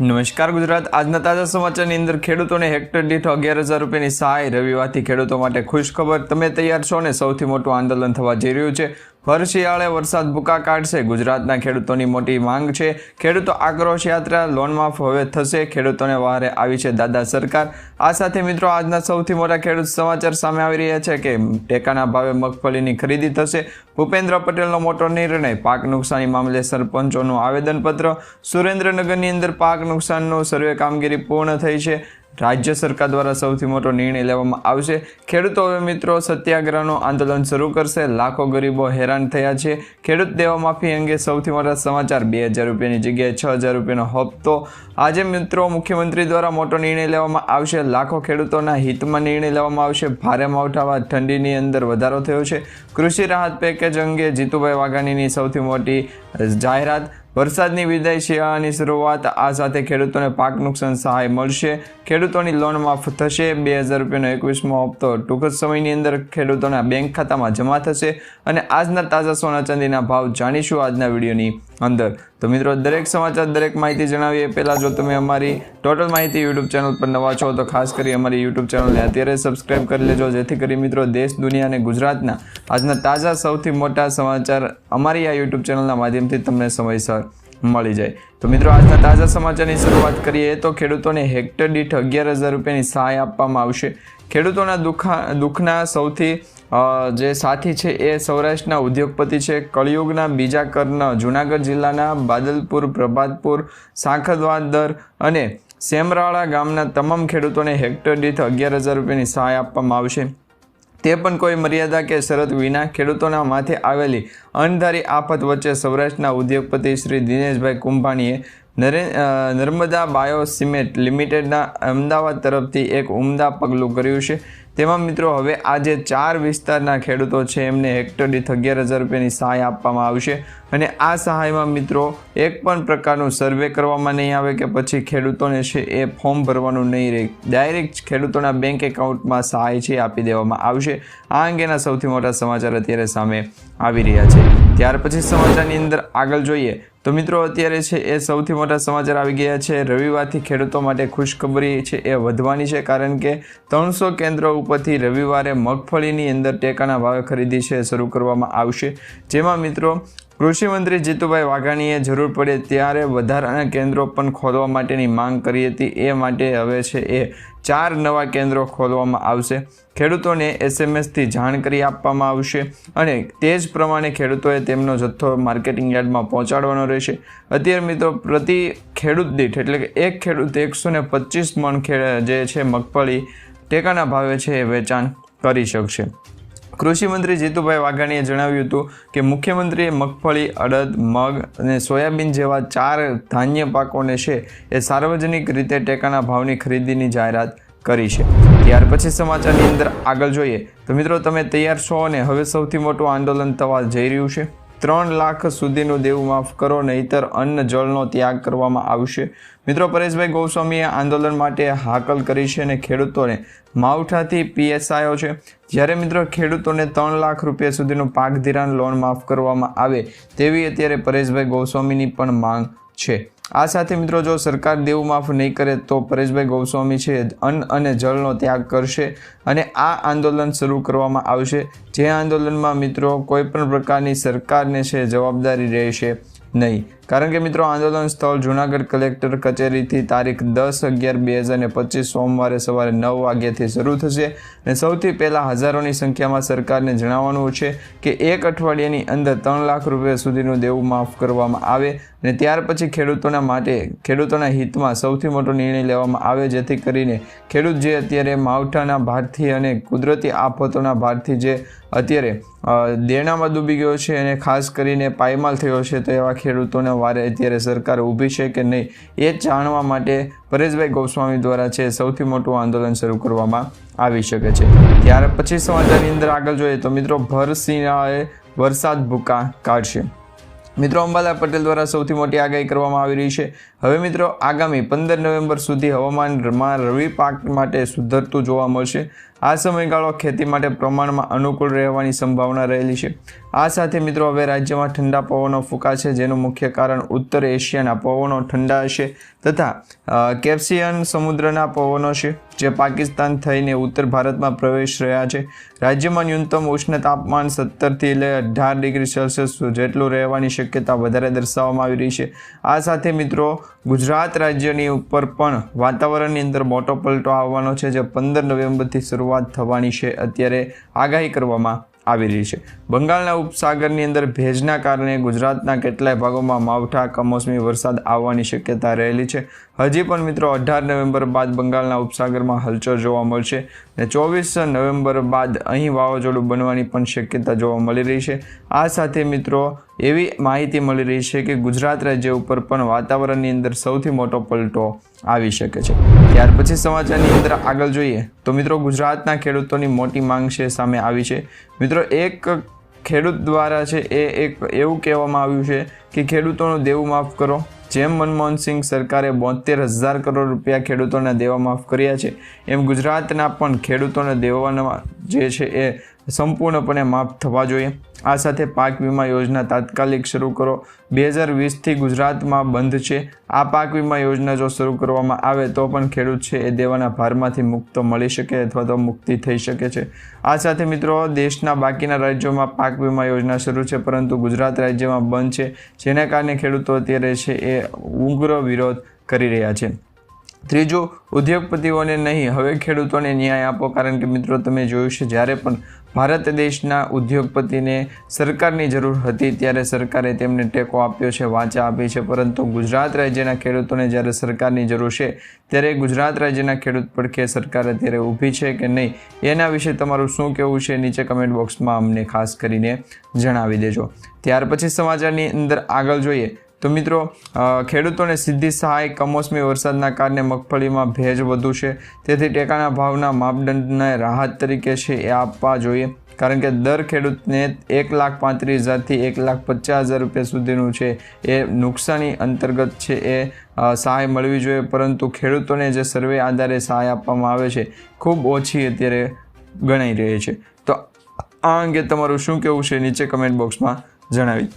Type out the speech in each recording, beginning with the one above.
નમસ્કાર ગુજરાત. આજના તાજા સમાચારની અંદર ખેડૂતોને હેક્ટર દીઠ અગિયાર હજાર રૂપિયાની સહાય રવિવારથી ખેડૂતો માટે ખુશ ખબર તમે તૈયાર છો ને? સૌથી મોટું આંદોલન થવા જઈ રહ્યું છે. ભર શિયાળે વરસાદ ભૂકા કાઢશે. ગુજરાતના ખેડૂતોની મોટી માંગ છે. ખેડૂતો આક્રોશ યાત્રા લોન માફ હવે થશે. ખેડૂતોને વહારે આવી છે દાદા સરકાર. આ સાથે મિત્રો આજના સૌથી મોટા ખેડૂત સમાચાર સામે આવી રહ્યા છે કે ટેકાના ભાવે મગફળીની ખરીદી થશે. ભૂપેન્દ્ર પટેલનો મોટો નિર્ણય, પાક નુકસાની મામલે સરપંચોનું આવેદનપત્ર. સુરેન્દ્રનગરની અંદર પાક નુકસાનનું સર્વે કામગીરી પૂર્ણ થઈ છે. રાજ્ય સરકાર દ્વારા સૌથી મોટો નિર્ણય લેવામાં આવશે. ખેડૂતો હવે મિત્રો સત્યાગ્રહનું આંદોલન શરૂ કરશે. લાખો ગરીબો હેરાન થયા છે. ખેડૂત દેવા માફી અંગે સૌથી મોટા સમાચાર બે હજાર રૂપિયાની જગ્યાએ છ હજાર રૂપિયાનો હપ્તો. આજે મિત્રો મુખ્યમંત્રી દ્વારા મોટો નિર્ણય લેવામાં આવશે. લાખો ખેડૂતોના હિતમાં નિર્ણય લેવામાં આવશે. ભારે માવઠામાં ઠંડીની અંદર વધારો થયો છે. કૃષિ રાહત પેકેજ અંગે જીતુભાઈ વાઘાણીની સૌથી મોટી જાહેરાત. વરસાદની વિદાય શિયાળાની શરૂઆત. આ સાથે ખેડૂતોને પાક નુકસાન સહાય મળશે. ખેડૂતોની લોન માફ થશે. બે હજાર રૂપિયાનો એકવીસમો હપ્તો ટૂંક જ સમયની અંદર ખેડૂતોના બેંક ખાતામાં જમા થશે. અને આજના તાજા સોના ચાંદીના ભાવ જાણીશું આજના વિડીયોની. અંદર. તો મિત્રો, દરેક સમાચાર, દરેક માહિતી જણાવીએ. પહેલાં જો તમે અમારી ટોટલ માહિતી યુટ્યુબ ચેનલ પર નવા છો, તો ખાસ કરી અમારી યુટ્યુબ ચેનલને અત્યારે સબસ્ક્રાઇબ કરી લેજો, જેથી કરી મિત્રો દેશ, દુનિયા અને ગુજરાતના આજના તાજા સૌથી મોટા સમાચાર અમારી આ યુટ્યુબ ચેનલના માધ્યમથી તમને સમયસર મળી જાય. તો મિત્રો, આજના તાજા સમાચારની શરૂઆત કરીએ, તો ખેડૂતોને હેક્ટર દીઠ અગિયાર હજાર રૂપિયાની સહાય આપવામાં આવશે. ખેડૂતોના દુઃખા, દુઃખના સૌથી જે સાથી છે એ સૌરાષ્ટ્રના ઉદ્યોગપતિ છે. કળિયુગના બીજા કર્ણ જુનાગઢ જિલ્લાના બાદલપુર, પ્રભાતપુર સાંખદવાદર અને સેમરાળા ગામના તમામ ખેડૂતોને હેક્ટર દીઠ અગિયાર હજાર રૂપિયાની સહાય આપવામાં આવશે. તે પણ કોઈ મર્યાદા કે શરત વિના ખેડૂતોના માથે આવેલી અણધારી આફત વચ્ચે સૌરાષ્ટ્રના ઉદ્યોગપતિ શ્રી દિનેશભાઈ કુંભાણીએ નરે નર્મદા બાયો સિમેન્ટ લિમિટેડના અમદાવાદ તરફથી એક ઉમદા પગલું કર્યું છે. તેમાં મિત્રો હવે આજે ચાર વિસ્તારના ખેડૂતો છે, એમને હેક્ટર દીઠ અગિયાર હજાર રૂપિયાની સહાય આપવામાં આવશે. અને આ સહાયમાં મિત્રો એક પણ પ્રકારનું સર્વે કરવામાં નહીં આવે કે પછી ખેડૂતોને છે એ ફોર્મ ભરવાનું નહીં રહે. ડાયરેક્ટ ખેડૂતોના બેંક એકાઉન્ટમાં સહાય છે આપી દેવામાં આવશે. આ અંગેના સૌથી મોટા સમાચાર અત્યારે સામે આવી રહ્યા છે. ત્યાર પછી સમાચારની અંદર આગળ જોઈએ તો મિત્રો, અત્યારે છે એ સૌથી મોટા સમાચાર આવી ગયા છે. રવિવારથી ખેડૂતો માટે ખુશખબરી છે એ વધવાની છે, કારણ કે ત્રણસો કેન્દ્રો ઉપરથી રવિવારે મગફળીની અંદર ટેકાના ભાવે ખરીદી છે, શરૂ કરવામાં આવશે. જેમાં મિત્રો કૃષિ મંત્રી જીતુભાઈ વાઘાણીએ જરૂર પડે ત્યારે વધારાના કેન્દ્રો પણ ખોલવા માટેની માંગ કરી હતી. એ માટે હવે છે એ ચાર નવા કેન્દ્રો ખોલવામાં આવશે. ખેડૂતોને એસએમએસથી જાણ કરી આપવામાં આવશે અને તે જ પ્રમાણે ખેડૂતોએ તેમનો જથ્થો માર્કેટિંગ યાર્ડમાં પહોંચાડવાનો રહેશે. અત્યારે મિત્રો, પ્રતિ ખેડૂત દીઠ, એટલે કે એક ખેડૂત એકસો ને પચીસ મણ જે છે મગફળી, ટેકાના ભાવે છે એ વેચાણ કરી શકશે. કૃષિ મંત્રી જીતુભાઈ વાઘાણીએ જણાવ્યું હતું કે મુખ્યમંત્રીએ મગફળી, અડદ, મગ અને સોયાબીન જેવા ચાર ધાન્ય પાકોને છે એ સાર્વજનિક રીતે ટેકાના ભાવની ખરીદીની જાહેરાત કરી છે. ત્યાર પછી સમાચારની અંદર આગળ જોઈએ. તો મિત્રો, તમે તૈયાર છો અને હવે સૌથી મોટું આંદોલન થવા જઈ રહ્યું છે? ત્રણ લાખ સુધીનું દેવું માફ કરો, નહીતર અન્ન જળનો ત્યાગ કરવામાં આવશે. મિત્રો, પરેશભાઈ ગોસ્વામીએ આંદોલન માટે હાકલ કરી છે અને ખેડૂતોને માવઠાથી પીએસઆઈઓ છે. જ્યારે મિત્રો, ખેડૂતોને ત્રણ લાખ રૂપિયા સુધીનું પાક ધિરાણ લોન માફ કરવામાં આવે તેવી અત્યારે પરેશભાઈ ગોસ્વામીની પણ માંગ છે. આ સાથે મિત્રો જો સરકાર દેવું માફ નહીં કરે તો પરેશભાઈ ગોસ્વામી છે અન્ન અને જળનો ત્યાગ કરશે અને આ આંદોલન શરૂ કરવામાં આવશે. જે આંદોલનમાં મિત્રો કોઈપણ પ્રકારની સરકારને છે જવાબદારી રહેશે નહીં. કારણ કે મિત્રો, આંદોલન સ્થળ જુનાગઢ કલેક્ટર કચેરીથી તારીખ દસ અગિયાર બે હજાર ને પચીસ સોમવારે સવારે નવ વાગ્યાથી શરૂ થશે. અને સૌથી પહેલાં હજારોની સંખ્યામાં સરકારને જણાવવાનું છે કે એક અઠવાડિયાની અંદર ત્રણ લાખ રૂપિયા સુધીનું દેવું માફ કરવામાં આવે અને ત્યાર પછી ખેડૂતોના માટે, ખેડૂતોના હિતમાં સૌથી મોટો નિર્ણય લેવામાં આવે, જેથી કરીને ખેડૂત જે અત્યારે માવઠાના ભારથી અને કુદરતી આફતોના ભારથી જે અત્યારે દેણામાં ડૂબી ગયો છે અને ખાસ કરીને પાયમાલ થયો છે, તો એવા ખેડૂતોને વારે અત્યારે સરકાર ઊભી છે કે નહીં એ જાણવા માટે પરેશભાઈ ગોસ્વામી દ્વારા છે સૌથી મોટું આંદોલન શરૂ કરવામાં આવી શકે છે. ત્યાર પછી સમાચારની અંદર આગળ જોઈએ તો મિત્રો ભરસિંહાએ વરસાદ ભૂકા કાઢશે. મિત્રો અંબાલા પટેલ દ્વારા સૌથી મોટી આગાહી કરવામાં આવી રહી છે. હવે મિત્રો આગામી પંદર નવેમ્બર સુધી હવામાનમાં રવિ પાક માટે સુધરતું જોવા મળશે. આ સમયગાળો ખેતી માટે પ્રમાણમાં અનુકૂળ રહેવાની સંભાવના રહેલી છે. આ સાથે મિત્રો હવે રાજ્યમાં ઠંડા પવનો ફૂંકાશે, જેનું મુખ્ય કારણ ઉત્તર એશિયાના પવનો ઠંડા હશે તથા કેપ્સિયન સમુદ્રના પવનો છે, જે પાકિસ્તાન થઈને ઉત્તર ભારતમાં પ્રવેશ રહ્યા છે. રાજ્યમાં ન્યૂનતમ ઉષ્ણ તાપમાન સત્તરથી લઈ અઢાર ડિગ્રી સેલ્સિયસ જેટલું રહેવાની શક્યતા વધારે દર્શાવવામાં આવી રહી છે. આ સાથે મિત્રો, ગુજરાત રાજ્યની ઉપર પણ વાતાવરણની અંદર મોટો પલટો આવવાનો છે, જે પંદર નવેમ્બરથી શરૂઆત થવાની છે અત્યારે આગાહી કરવામાં આવી રહી છે. બંગાળના ઉપસાગરની અંદર ભેજના કારણે ગુજરાતના કેટલાય ભાગોમાં માવઠા, કમોસમી વરસાદ આવવાની શક્યતા રહેલી છે. હજી પણ મિત્રો અઢાર નવેમ્બર બાદ બંગાળના ઉપસાગરમાં હલચલ જોવા મળશે અને ચોવીસ નવેમ્બર બાદ અહીં વાવાઝોડું બનવાની પણ શક્યતા જોવા મળી રહી છે. આ સાથે મિત્રો એવી માહિતી મળી રહી છે કે ગુજરાત રાજ્ય ઉપર પણ વાતાવરણની અંદર સૌથી મોટો પલટો આવી શકે છે. ત્યાર પછી સમાચારની અંદર આગળ જોઈએ તો મિત્રો ગુજરાતના ખેડૂતોની મોટી માંગ છે સામે આવી છે. મિત્રો એક ખેડૂત દ્વારા છે એ એક એવું કહેવામાં આવ્યું છે કે ખેડૂતોનું દેવું માફ કરો. જેમ મનમોહનસિંહ સરકારે બોતેર હજાર કરોડ રૂપિયા ખેડૂતોના દેવા માફ કર્યા છે, એમ ગુજરાતના પણ ખેડૂતોને દેવાના જે છે એ સંપૂર્ણપણે માફ થવા જોઈએ. આ સાથે પાક વીમા યોજના તાત્કાલિક શરૂ કરો. બે હજાર વીસથી ગુજરાતમાં બંધ છે. આ પાક વીમા યોજના જો શરૂ કરવામાં આવે તો પણ ખેડૂત છે એ દેવાના ભારમાંથી મુક્ત મળી શકે અથવા તો મુક્તિ થઈ શકે છે. આ સાથે મિત્રો, દેશના બાકીના રાજ્યોમાં પાક વીમા યોજના શરૂ છે, પરંતુ ગુજરાત રાજ્યમાં બંધ છે. જેના કારણે ખેડૂતો અત્યારે છે એ ઉગ્ર વિરોધ કરી રહ્યા છે. ત્રીજું, ઉદ્યોગપતિઓને નહીં, હવે ખેડૂતોને ન્યાય આપો. કારણ કે મિત્રો, તમે જોયું છે, જ્યારે પણ ભારત દેશના ઉદ્યોગપતિને સરકારની જરૂર હતી, ત્યારે સરકારે તેમને ટેકો આપ્યો છે, વાચા આપી છે. પરંતુ ગુજરાત રાજ્યના ખેડૂતોને જ્યારે સરકારની જરૂર છે, ત્યારે ગુજરાત રાજ્યના ખેડૂત પડખે સરકાર અત્યારે ઊભી છે કે નહીં? એના વિશે તમારું શું કહેવું છે, નીચે કમેન્ટ બોક્સમાં અમને ખાસ કરીને જણાવી દેજો. ત્યાર પછી સમાચારની અંદર આગળ જોઈએ. તો મિત્રો ખેડૂતોને સીધી સહાય કમોસમી વરસાદના કારણે મગફળીમાં ભેજ વધુ છે. તેથી ટેકાના ભાવના માપદંડને રાહત તરીકે છે એ આપવા જોઈએ. કારણ કે દર ખેડૂતને એક લાખ પાંત્રીસ હજારથી એક લાખ પચાસ હજાર રૂપિયા સુધીનું છે એ નુકસાની અંતર્ગત છે એ સહાય મળવી જોઈએ. પરંતુ ખેડૂતોને જે સર્વે આધારે સહાય આપવામાં આવે છે, ખૂબ ઓછી અત્યારે ગણાઈ રહી છે. તો આ અંગે તમારું શું કહેવું છે નીચે કમેન્ટ બોક્સમાં જણાવી.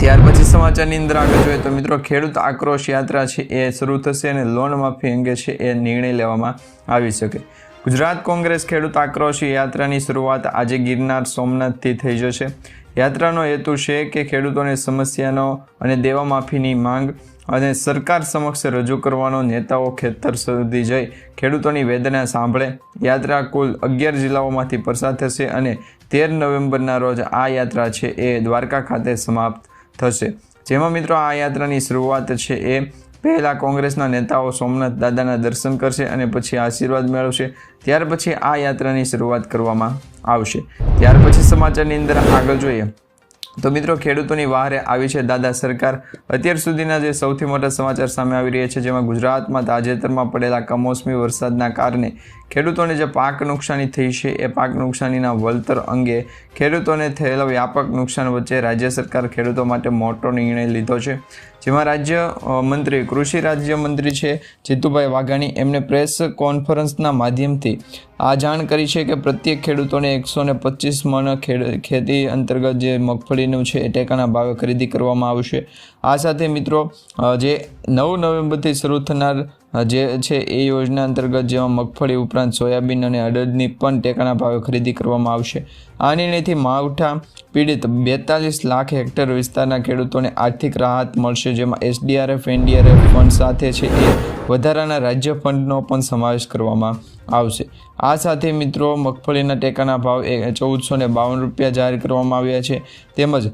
ત્યાર પછી સમાચારની અંદર આગળ જોઈએ તો મિત્રો, ખેડૂત આક્રોશ યાત્રા છે એ શરૂ થશે અને લોન માફી અંગે છે એ નિર્ણય લેવામાં આવી શકે. ગુજરાત કોંગ્રેસ ખેડૂત આક્રોશ યાત્રાની શરૂઆત આજે ગિરનાર સોમનાથથી થઈ જશે. યાત્રાનો હેતુ છે કે ખેડૂતોને સમસ્યાનો અને દેવા માફીની માંગ અને સરકાર સમક્ષ રજૂ કરવાનો, નેતાઓ ખેતર સુધી જઈ ખેડૂતોની વેદના સાંભળે. યાત્રા કુલ અગિયાર જિલ્લાઓમાંથી પસાર થશે અને તેર નવેમ્બરના રોજ આ યાત્રા છે એ દ્વારકા ખાતે સમાપ્ત થશે. જેમાં મિત્રો આ યાત્રાની શરૂઆત છે એ પહેલાં કોંગ્રેસના નેતાઓ સોમનાથ દાદાના દર્શન કરશે અને પછી આશીર્વાદ મેળવશે. ત્યાર પછી આ યાત્રાની શરૂઆત કરવામાં આવશે. ત્યાર પછી સમાચારની અંદર આગળ જોઈએ. તો મિત્રો, ખેડૂતોની વહારે આવી છે દાદા સરકાર. અત્યાર સુધીના જે સૌથી મોટા સમાચાર સામે આવી રહ્યા છે, જેમાં ગુજરાતમાં તાજેતરમાં પડેલા કમોસમી વરસાદના કારણે ખેડૂતોને જે પાક નુકસાની થઈ છે, એ પાક નુકસાનીના વળતર અંગે ખેડૂતોને થયેલા વ્યાપક નુકસાન વચ્ચે રાજ્ય સરકાર ખેડૂતો માટે મોટો નિર્ણય લીધો છે. જેમાં રાજ્ય મંત્રી, કૃષિ રાજ્ય મંત્રી છે, જીતુભાઈ વાઘાણી. એમને પ્રેસ કોન્ફરન્સના માધ્યમથી આ જાણ કરી છે કે પ્રત્યેક ખેડૂતોને એકસો ને પચીસ ખેડ- ખેતી અંતર્ગત જે મગફળીનું છે એ ટેકાના ભાવે ખરીદી કરવામાં આવશે. આ સાથે મિત્રો જે નવ નવેમ્બરથી શરૂ થનાર જે છે એ યોજના અંતર્ગત જેમાં મગફળી ઉપરાંત સોયાબીન અને અડદની પણ ટેકાના ભાવે ખરીદી કરવામાં આવશે. આ નિર્ણયથી માવઠા પીડિત બેતાલીસ લાખ હેક્ટર વિસ્તારના ખેડૂતોને આર્થિક રાહત મળશે, જેમાં એસડીઆરએફ, એનડીઆરએફ ફંડ સાથે છે એ વધારાના રાજ્ય ફંડનો પણ સમાવેશ કરવામાં આવશે. આ સાથે મિત્રો મગફળીના ટેકાના ભાવ એ ચૌદસો ને બાવન રૂપિયા જાહેર કરવામાં આવ્યા છે. તેમજ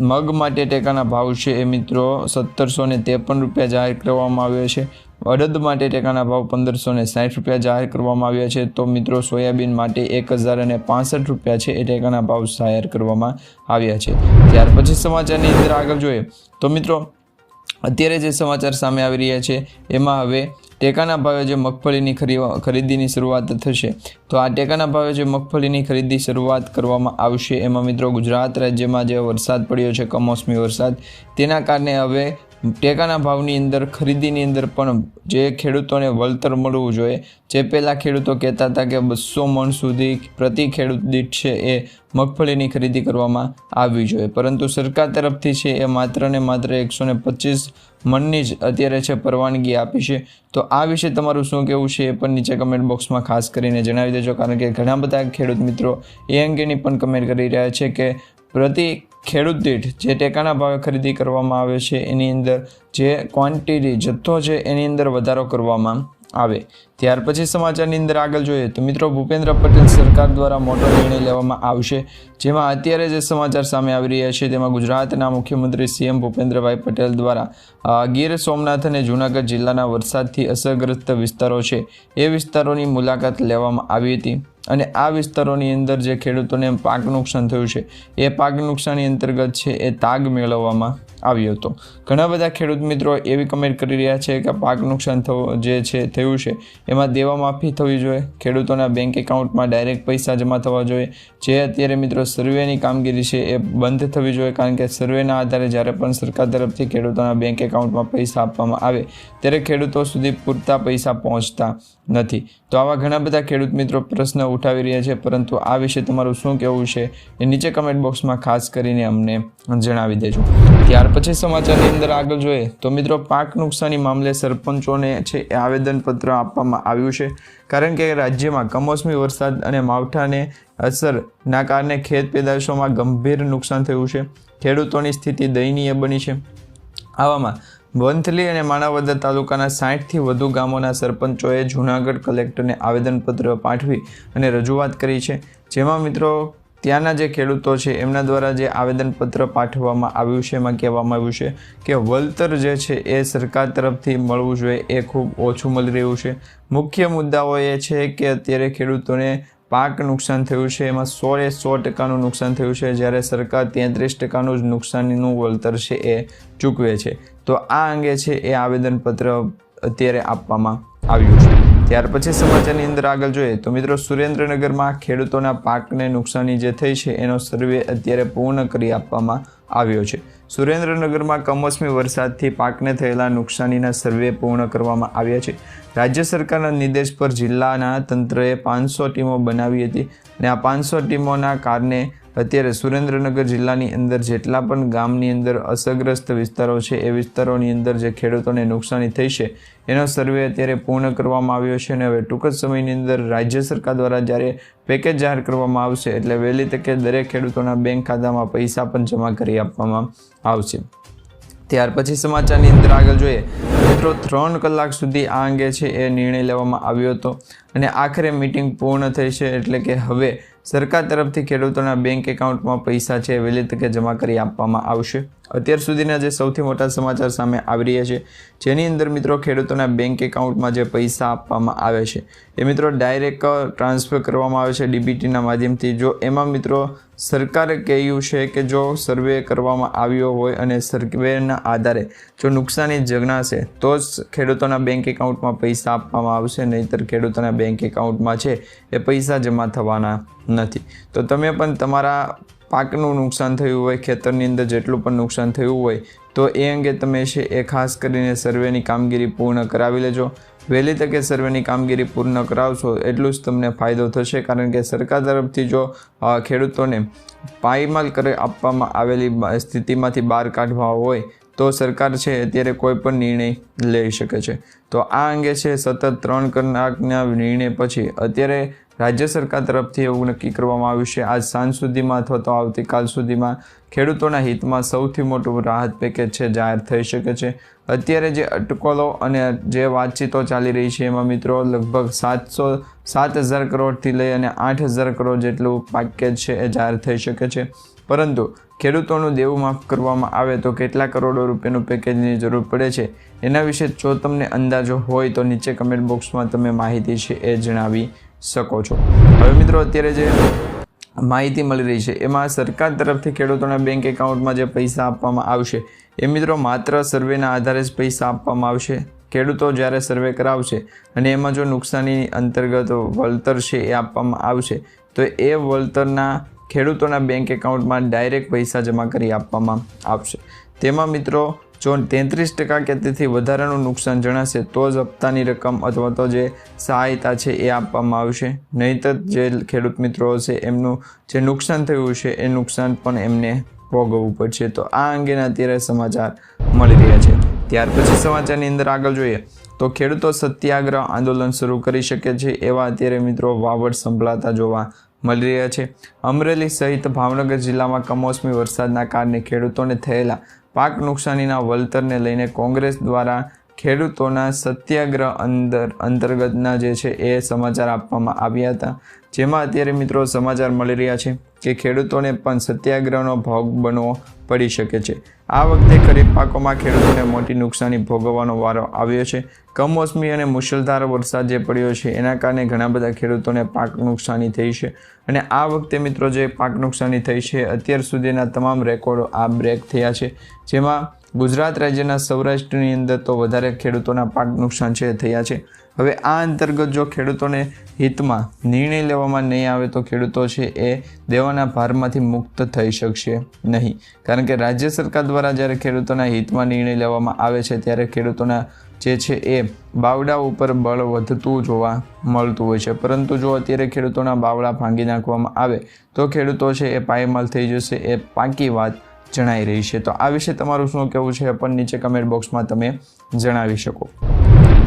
મગ માટે ટેકાના ભાવ છે એ મિત્રો સત્તરસો ને ત્રેપન રૂપિયા જાહેર કરવામાં આવ્યા છે. અડદ માટે ટેકાના ભાવ પંદરસો ને સાઠ રૂપિયા જાહેર કરવામાં આવ્યા છે. તો મિત્રો, સોયાબીન માટે એક હજાર અને પાસઠ રૂપિયા છે એ ટેકાના ભાવ જાહેર કરવામાં આવ્યા છે. ત્યાર પછી સમાચારની અંદર આગળ જોઈએ. તો મિત્રો, અત્યારે જે સમાચાર સામે આવી રહ્યા છે, એમાં હવે ટેકાના ભાવે જે મગફળીની ખરી- ખરીદીની શરૂઆત થશે, તો આ ટેકાના ભાવે જે મગફળીની ખરીદી શરૂઆત કરવામાં આવશે. એમાં મિત્રો ગુજરાત રાજ્યમાં જે વરસાદ પડ્યો છે, કમોસમી વરસાદ, તેના કારણે હવે ટેકાના ભાવની અંદર, ખરીદીની અંદર પણ જે ખેડૂતોને વળતર મળવું જોઈએ, જે પહેલાં ખેડૂતો કહેતા હતા કે બસો મણ સુધી પ્રતિ ખેડૂત દીઠ છે એ મગફળીની ખરીદી કરવામાં આવવી જોઈએ. પરંતુ સરકાર તરફથી છે એ માત્ર ને માત્ર એકસો ને પચીસ મણની જ અત્યારે છે પરવાનગી આપી છે. તો આ વિશે તમારું શું કહેવું છે એ પણ નીચે કમેન્ટ બોક્સમાં ખાસ કરીને જણાવી દેજો. કારણ કે ઘણા બધા ખેડૂત મિત્રો એ અંગેની પણ કમેન્ટ કરી રહ્યા છે કે પ્રતિ ખેડૂત દીઠ જે ટેકાના ભાવે ખરીદી કરવામાં આવે છે, એની અંદર જે ક્વોન્ટિટી જથ્થો છે, એની અંદર વધારો કરવામાં આવે. ત્યાર પછી સમાચારની અંદર આગળ જોઈએ તો મિત્રો ભૂપેન્દ્ર પટેલ સરકાર દ્વારા મોટો નિર્ણય લેવામાં આવશે. જેમાં અત્યારે જે સમાચાર સામે આવી રહ્યા છે, તેમાં ગુજરાતના મુખ્યમંત્રી સીએમ ભૂપેન્દ્રભાઈ પટેલ દ્વારા ગીર સોમનાથ અને જૂનાગઢ જિલ્લાના વરસાદથી અસરગ્રસ્ત વિસ્તારો છે, એ વિસ્તારોની મુલાકાત લેવામાં આવી હતી. અને આ વિસ્તારોની અંદર જે ખેડૂતોને પાક નુકસાન થયું છે, એ પાક નુકસાની અંતર્ગત છે એ તાગ મેળવવામાં આવ્યો હતો. ઘણા બધા ખેડૂત મિત્રો એવી કમેન્ટ કરી રહ્યા છે કે પાક નુકસાન થવું, જે છે, થયું છે, એમાં દેવા માફી થવી જોઈએ, ખેડૂતોના બેંક એકાઉન્ટમાં ડાયરેક્ટ પૈસા જમા થવા જોઈએ. જે અત્યારે મિત્રો સર્વેની કામગીરી છે એ બંધ થવી જોઈએ, કારણ કે સર્વેના આધારે જ્યારે પણ સરકાર તરફથી ખેડૂતોના બેંક એકાઉન્ટમાં પૈસા આપવામાં આવે, ત્યારે ખેડૂતો સુધી પૂરતા પૈસા પહોંચતા નથી. તો આવા ઘણા બધા ખેડૂત મિત્રો પ્રશ્ન ઉઠાવી રહ્યા છે, પરંતુ આ વિશે તમારું શું કહેવું છે એ નીચે કમેન્ટ બોક્સમાં ખાસ કરીને અમને જણાવી દેજો. ત્યાર પછી સમાચારની અંદર આગળ જોઈએ, તો મિત્રો પાક નુકસાની મામલે સરપંચોને છે એ આવેદનપત્ર આપવામાં આવ્યું છે, કારણ કે રાજ્યમાં કમોસમી વરસાદ અને માવઠાને અસરના કારણે ખેત પેદાશોમાં ગંભીર નુકસાન થયું છે. ખેડૂતોની સ્થિતિ દયનીય બની છે. આવામાં વંથલી અને માણાવદર તાલુકાના સાઠથી વધુ ગામોના સરપંચોએ જૂનાગઢ કલેક્ટરને આવેદનપત્ર પાઠવી અને રજૂઆત કરી છે. જેમાં મિત્રો, ત્યાંના જે ખેડૂતો છે, એમના દ્વારા જે આવેદનપત્ર પાઠવવામાં આવ્યું છે, એમાં કહેવામાં આવ્યું છે કે વળતર જે છે, એ સરકાર તરફથી મળવું જોઈએ, એ ખૂબ ઓછું મળી રહ્યું છે. મુખ્ય મુદ્દાઓ એ છે કે અત્યારે ખેડૂતોને પાક નુકસાન થયું છે, એમાં સોએ સો ટકાનું નુકસાન થયું છે, જ્યારે સરકાર તેત્રીસ ટકાનું જ નુકસાનીનું વળતર છે, એ ચૂકવે છે. તો આ અંગે છે એ આવેદનપત્ર અત્યારે આપવામાં આવ્યું છે. ત્યાર પછી સમાચારની અંદર આગળ જોઈએ તો મિત્રો સુરેન્દ્રનગરમાં ખેડૂતોના પાકને નુકસાની જે થઈ છે એનો સર્વે અત્યારે પૂર્ણ કરી આપવામાં આવ્યો છે. સુરેન્દ્રનગરમાં કમોસમી વરસાદથી પાકને થયેલા નુકસાનીના સર્વે પૂર્ણ કરવામાં આવ્યા છે. રાજ્ય સરકારના નિર્દેશ પર જિલ્લાના તંત્રએ પાંચસો ટીમો બનાવી હતી અને આ પાંચસો ટીમોના કારણે અત્યારે સુરેન્દ્રનગર જિલ્લાની અંદર જેટલા પણ ગામની અંદર અસરગ્રસ્ત વિસ્તારો છે, એ વિસ્તારોની અંદર જે ખેડૂતોને નુકસાની થઈ છે, એનો સર્વે અત્યારે પૂર્ણ કરવામાં આવ્યો છે અને હવે ટૂંક જ સમયની અંદર રાજ્ય સરકાર દ્વારા જ્યારે પેકેજ જાહેર કરવામાં આવશે એટલે વહેલી તકે દરેક ખેડૂતોના બેંક ખાતામાં પૈસા પણ જમા કરી આપવામાં આવશે. ત્યાર પછી સમાચારની અંદર આગળ જોઈએ. મિત્રો, ત્રણ કલાક સુધી આ અંગે છે એ નિર્ણય લેવામાં આવ્યો હતો અને આખરે મિટિંગ પૂર્ણ થઈ છે એટલે કે હવે સરકાર તરફથી ખેડૂતોના બેંક એકાઉન્ટમાં પૈસા છે વહેલી તકે જમા કરી આપવામાં આવશે. અત્યાર સુધીના જે સૌથી મોટા સમાચાર સામે આવી રહ્યા છે, જેની અંદર મિત્રો ખેડૂતોના બેંક એકાઉન્ટમાં જે પૈસા આપવામાં આવે છે, એ મિત્રો ડાયરેક્ટ ટ્રાન્સફર કરવામાં આવે છે ડીબીટીના માધ્યમથી. જો એમાં મિત્રો સરકારે કહ્યું છે કે જો સર્વે કરવામાં આવ્યો હોય અને સર્વેના આધારે જો નુકસાની જગણાશે તો જ ખેડૂતોના બેંક એકાઉન્ટમાં પૈસા આપવામાં આવશે, નહીંતર ખેડૂતોના બેંક એકાઉન્ટમાં છે એ પૈસા જમા થવાના નથી. તો તમે પણ તમારા પાકનું નુકસાન થયું હોય, ખેતરની અંદર જેટલું પણ નુકસાન થયું હોય, તો એ અંગે તમે છે એ ખાસ કરીને સર્વેની કામગીરી પૂર્ણ કરાવી લેજો. વહેલી તકે સર્વેની કામગીરી પૂર્ણ કરાવશો એટલું જ તમને ફાયદો થશે, કારણ કે સરકાર તરફથી જો ખેડૂતોને પાયમાલ કરી, આપવામાં આવેલી સ્થિતિમાંથી બહાર કાઢવા હોય, તો સરકાર છે અત્યારે કોઈ પણ નિર્ણય લઈ શકે છે. તો આ અંગે છે સતત ત્રણ કલાકના નિર્ણય પછી અત્યારે રાજ્ય સરકાર તરફથી એવું નક્કી કરવામાં આવ્યું છે. આજ સાંજ સુધીમાં અથવા તો આવતીકાલ સુધીમાં ખેડૂતોના હિતમાં સૌથી મોટું રાહત પેકેજ છે, જાહેર થઈ શકે છે. અત્યારે જે અટકળો અને જે વાતચીતો ચાલી રહી છે, એમાં મિત્રો લગભગ સાતસો સાત હજાર કરોડથી લઈ અને આઠ હજાર કરોડ જેટલું પેકેજ છે એ જાહેર થઈ શકે છે. પરંતુ ખેડૂતોનું દેવું માફ કરવામાં આવે તો કેટલા કરોડો રૂપિયાનું પેકેજની જરૂર પડે છે? એના વિશે જો તમને અંદાજો હોય તો નીચે કમેન્ટ બોક્સમાં તમે માહિતી છે એ જણાવી શકો છો. હવે મિત્રો અત્યારે જે માહિતી મળી રહી છે, એમાં સરકાર તરફથી ખેડૂતોના બેંક એકાઉન્ટમાં જે પૈસા આપવામાં આવશે, એ મિત્રો માત્ર સર્વેના આધારે જ પૈસા આપવામાં આવશે. ખેડૂતો જ્યારે સર્વે કરાવશે અને એમાં જો નુકસાની અંતર્ગત વળતર છે એ આપવામાં આવશે, તો એ વળતરના ખેડૂતોના બેંક એકાઉન્ટમાં ડાયરેક્ટ પૈસા જમા કરી આપવામાં આવશે. તેમાં મિત્રો જો તેત્રીસ ટકા કે તેથી વધારાનું નુકસાન જણાશે, તો જ હપ્તાની રકમ અથવા તો જે સહાયતા છે એ આપવામાં આવશે. નહીંતર જે ખેડૂત મિત્રો હશે એમનું જે નુકસાન થયું છે, એ નુકસાન પણ એમને ભોગવવું પડશે. તો આ અંગેના અત્યારે સમાચાર મળી રહ્યા છે. ત્યાર પછી સમાચારની અંદર આગળ જોઈએ તો ખેડૂતો સત્યાગ્રહ આંદોલન શરૂ કરી શકે છે એવા અત્યારે મિત્રો વાવડ સંભળાતા જોવા મળી રહ્યા છે. અમરેલી સહિત ભાવનગર જિલ્લામાં કમોસમી વરસાદના કારણે ખેડૂતોને થયેલા પાક નુકસાનીના વળતરને લઈને કોંગ્રેસ દ્વારા ખેડૂતોના સત્યાગ્રહ અંદર અંતર્ગતના જે છે એ સમાચાર આપવામાં આવ્યા હતા. જેમાં અત્યારે મિત્રો સમાચાર મળી રહ્યા છે. કે ખેડૂતોને પણ સત્યાગ્રહનો ભાગ બનવો પડી શકે છે. આ વખતે ખરીફ પાકોમાં ખેડૂતોને મોટી નુકસાની ભોગવવાનો વારો આવ્યો છે. કમોસમી અને મુશળધાર વરસાદ જે પડ્યો છે, એના કારણે ઘણા બધા ખેડૂતોને પાક નુકસાની થઈ છે. અને આ વખતે મિત્રો જે પાક નુકસાની થઈ છે, અત્યાર સુધીના તમામ રેકોર્ડો આ બ્રેક થયા છે. જેમાં ગુજરાત રાજ્યના સૌરાષ્ટ્રની અંદર તો વધારે ખેડૂતોના પાક નુકસાન છે, થયા છે. હવે આ અંતર્ગત જો ખેડૂતોને હિતમાં નિર્ણય લેવામાં નહીં આવે તો ખેડૂતો છે એ દેવાના ભારમાંથી મુક્ત થઈ શકશે નહીં. કારણ કે રાજ્ય સરકાર દ્વારા જ્યારે ખેડૂતોના હિતમાં નિર્ણય લેવામાં આવે છે, ત્યારે ખેડૂતોના જે છે એ બાવડા ઉપર બળ વધતું જોવા મળતું હોય છે. પરંતુ જો અત્યારે ખેડૂતોના બાવડા ભાંગી નાખવામાં આવે, તો ખેડૂતો છે એ પાયમાલ થઈ જશે. એ પાકી વાત જણાઈ રહી છે. તો આ વિશે તમારું શું કહેવું છે? પણ નીચે કમેન્ટ બોક્સમાં તમે જણાવી શકો.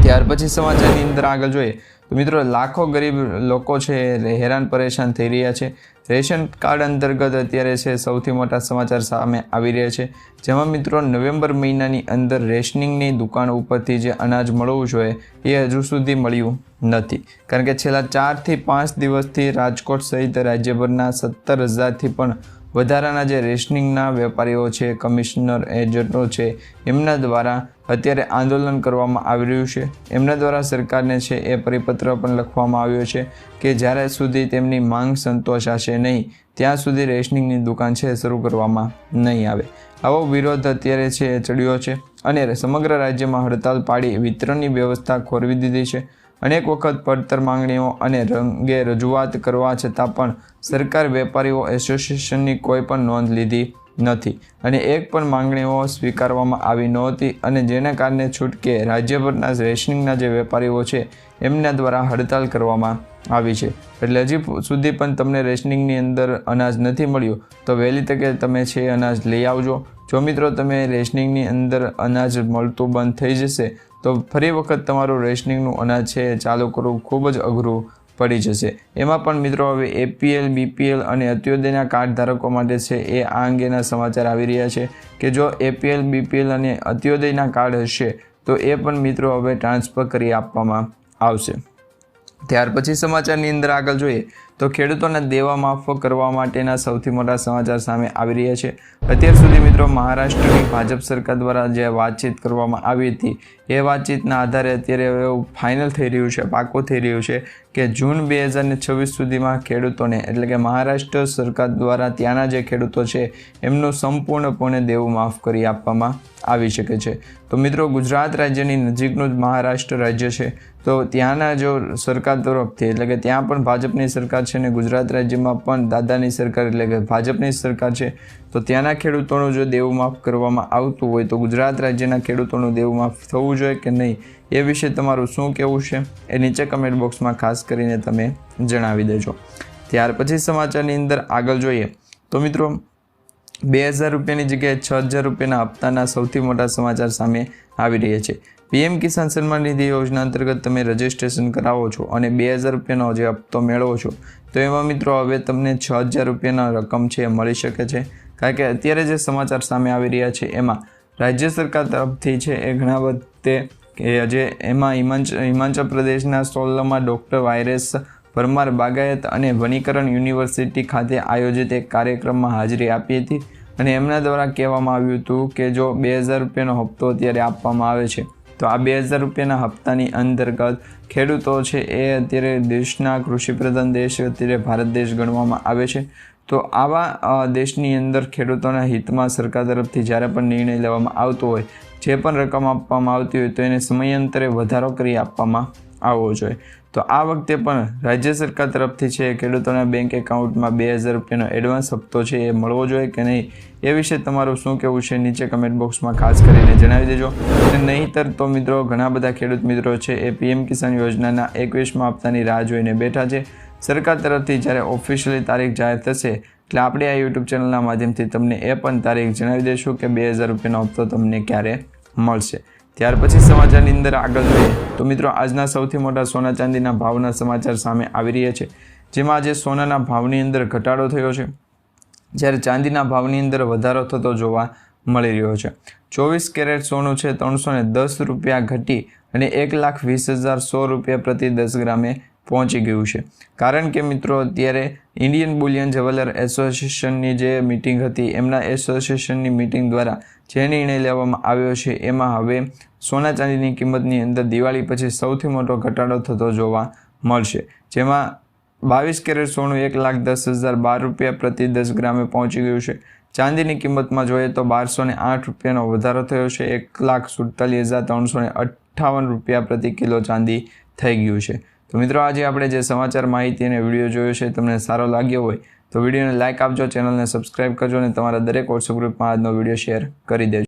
ત્યાર પછી સમાચારની અંદર આગળ જોઈએ. તો મિત્રો, લાખો ગરીબ લોકો છે હેરાન પરેશાન થઈ રહ્યા છે. રેશન કાર્ડ અંતર્ગત અત્યારે છે, સૌથી મોટા સમાચાર સામે આવી રહ્યા છે. જેમાં મિત્રો, નવેમ્બર મહિનાની અંદર રેશનિંગની દુકાન ઉપરથી જે અનાજ મળવું જોઈએ, એ હજુ સુધી મળ્યું નથી. કારણ કે છેલ્લા ચારથી પાંચ દિવસથી રાજકોટ સહિત રાજ્યભરના સત્તર હજારથી પણ વધારાના જે રેશનિંગના વેપારીઓ છે, કમિશનર, એજન્ટો છે, એમના દ્વારા અત્યારે આંદોલન કરવામાં આવી રહ્યું છે. એમના દ્વારા સરકારને છે એ પરિપત્ર પણ લખવામાં આવ્યો છે કે જ્યારે સુધી તેમની માંગ સંતોષાશે નહીં, ત્યાં સુધી રેશનિંગની દુકાન છે શરૂ કરવામાં નહીં આવે. આવો વિરોધ અત્યારે છે એ ચડ્યો છે અને સમગ્ર રાજ્યમાં હડતાલ પાડી વિતરણની વ્યવસ્થા ખોરવી દીધી છે. અનેક વખત પડતર માંગણીઓ અને રંગે રજૂઆત કરવા છતાં પણ સરકાર વેપારીઓ એસોસિએશનની કોઈ પણ નોંધ લીધી નથી અને એક પણ માંગણીઓ સ્વીકારવામાં આવી નહોતી અને જેના કારણે છૂટકે રાજ્યભરના રેશનિંગના જે વેપારીઓ છે, એમના દ્વારા હડતાલ કરવામાં આવી છે. એટલે હજી સુધી પણ તમને રેશનિંગની અંદર અનાજ નથી મળ્યું, તો વહેલી તકે તમે છે અનાજ લઈ આવજો. જો મિત્રો, તમે રેશનિંગની અંદર અનાજ મળતું બંધ થઈ જશે તો ફરી વખત તમારું રેશનિંગનું અનાજ છે ચાલુ કરવું ખૂબ જ અઘરું પડી જશે. એમાં પણ મિત્રો હવે એપીએલ બીપીએલ અને અત્યોદયના કાર્ડ ધારકો માટે છે એ આ અંગેના સમાચાર આવી રહ્યા છે કે જો એપીએલ બીપીએલ અને અત્યોદયના કાર્ડ હશે તો એ પણ મિત્રો હવે ટ્રાન્સફર કરી આપવામાં આવશે. ત્યાર પછી સમાચારની અંદર આગળ જોઈએ તો ખેડૂતોને દેવા માફ કરવા માટેના સૌથી મોટા સમાચાર સામે આવી રહ્યા છે. અત્યાર સુધી મિત્રો મહારાષ્ટ્રની ભાજપ સરકાર દ્વારા જે વાતચીત કરવામાં આવી હતી, એ વાતચીતના આધારે અત્યારે એવું ફાઇનલ થઈ રહ્યું છે, પાકું થઈ રહ્યું છે કે જૂન બે હજાર છવ્વીસ સુધીમાં ખેડૂતોને, એટલે કે મહારાષ્ટ્ર સરકાર દ્વારા ત્યાંના જે ખેડૂતો છે, એમનું સંપૂર્ણપણે દેવું માફ કરી આપવામાં આવી શકે છે. તો મિત્રો ગુજરાત રાજ્યની નજીકનું જ મહારાષ્ટ્ર રાજ્ય છે. તો ત્યાંના જો સરકાર તરફથી, એટલે કે ત્યાં પણ ભાજપની સરકાર છે ને ગુજરાત રાજ્યમાં પણ દાદાની સરકાર, એટલે કે ભાજપની સરકાર છે, તો ત્યાંના ખેડૂતોનું જો દેવું માફ કરવામાં આવતું હોય, તો ગુજરાત રાજ્યના ખેડૂતોનું દેવું માફ થવું જોઈએ કે નહીં, એ વિશે તમારું શું કહેવું છે? એ નીચે કમેન્ટ બોક્સમાં ખાસ કરીને તમે જણાવી દેજો. ત્યાર પછી સમાચારની અંદર આગળ જોઈએ. તો મિત્રો, બે હજાર રૂપિયાની જગ્યાએ છ હજાર રૂપિયાના હપ્તાના સૌથી મોટા સમાચાર સામે આવી રહ્યા છે. પીએમ કિસાન સન્માન નિધિ યોજના અંતર્ગત તમે રજિસ્ટ્રેશન કરાવો છો અને બે હજાર રૂપિયાનો જે હપ્તો મેળવો છો, તો એમાં મિત્રો હવે તમને છ હજાર રૂપિયાના રકમ છે મળી શકે છે. કારણ કે અત્યારે જે સમાચાર સામે આવી રહ્યા છે, એમાં રાજ્ય સરકાર તરફથી છે એ ઘણા બધે કે જે એમાં હિમાંચ, હિમાચલ પ્રદેશના સોલમાં ડૉક્ટર વાયરસ પરમાર બાગાયત અને વનીકરણ યુનિવર્સિટી ખાતે આયોજિત એક કાર્યક્રમમાં હાજરી આપી હતી અને એમના દ્વારા કહેવામાં આવ્યું હતું કે જો બે હજાર રૂપિયાનો હપ્તો અત્યારે આપવામાં આવે છે તો આ બે હજાર રૂપિયાના હપ્તાની અંતર્ગત ખેડૂતો છે એ અત્યારે દેશના કૃષિપ્રધાન દેશ અત્યારે ભારત દેશ ગણવામાં આવે છે. તો આવા દેશની અંદર ખેડૂતોના હિતમાં સરકાર તરફથી જ્યારે પણ નિર્ણય લેવામાં આવતો હોય, જે પણ રકમ આપવામાં આવતી હોય તો એને સમયાંતરે વધારો કરી આપવામાં આવવો જોઈએ. તો આ વખતે પણ રાજ્ય સરકાર તરફથી છે ખેડૂતોના બેંક એકાઉન્ટમાં બે હજાર રૂપિયાનો એડવાન્સ હપ્તો છે એ મળવો જોઈએ કે નહીં? એ વિશે તમારું શું કહેવું છે? નીચે કમેન્ટ બોક્સમાં ખાસ કરીને જણાવી દેજો. અને નહીંતર તો મિત્રો, ઘણા બધા ખેડૂત મિત્રો છે એ પીએમ કિસાન યોજનાના એકવીસમાં હપ્તાની રાહ જોઈને બેઠા છે. સરકાર તરફથી જ્યારે ઓફિશિયલી તારીખ જાહેર થશે, એટલે આપણે આ યુટ્યુબ ચેનલના માધ્યમથી તમને એ પણ તારીખ જણાવી દઈશું કે બે હજાર રૂપિયાનો હપ્તો તમને ક્યારે મળશે. ત્યાર પછી સમાચારની અંદર આગળ જોઈએ તો મિત્રો, આજના સૌથી મોટા સોના ચાંદીના ભાવના સમાચાર સામે આવી રહ્યા છે. જેમાં આજે સોનાના ભાવની અંદર ઘટાડો થયો છે. જ્યારે ચાંદીના ભાવની અંદર વધારો થતો જોવા મળી રહ્યો છે. ચોવીસ કેરેટ સોનું છે ત્રણસો ને દસ રૂપિયા ઘટી અને એક લાખ વીસ હજાર સો રૂપિયા પ્રતિ દસ ગ્રામે પહોંચી ગયું છે. કારણ કે મિત્રો, અત્યારે ઇન્ડિયન બુલિયન જવેલર એસોસિએશનની જે મિટિંગ હતી, એમના એસોસિએશનની મિટિંગ દ્વારા જે નિર્ણય લેવામાં આવ્યો છે, એમાં હવે સોના ચાંદીની કિંમતની અંદર દિવાળી પછી સૌથી મોટો ઘટાડો થતો જોવા મળશે. જેમાં બાવીસ કેરેટ સોનું એક લાખ દસ હજાર બાર રૂપિયા પ્રતિ દસ ગ્રામે પહોંચી ગયું છે. ચાંદીની કિંમતમાં જોઈએ તો બારસો ને આઠ રૂપિયાનો વધારો થયો છે. એક લાખ સુડતાલીસ હજાર ત્રણસો ને અઠ્ઠાવન રૂપિયા પ્રતિ કિલો ચાંદી થઈ ગયું છે. તો મિત્રો, આજે આપણે જે સમાચાર માહિતી અને વીડિયો જોયો છે તમને સારો લાગ્યો હોય તો વિડીયોને લાઇક આપજો, ચેનલને સબસ્ક્રાઇબ કરજો અને તમારા દરેક વોટ્સઅપ ગ્રુપમાં આજનો વીડિયો શેર કરી દેજો.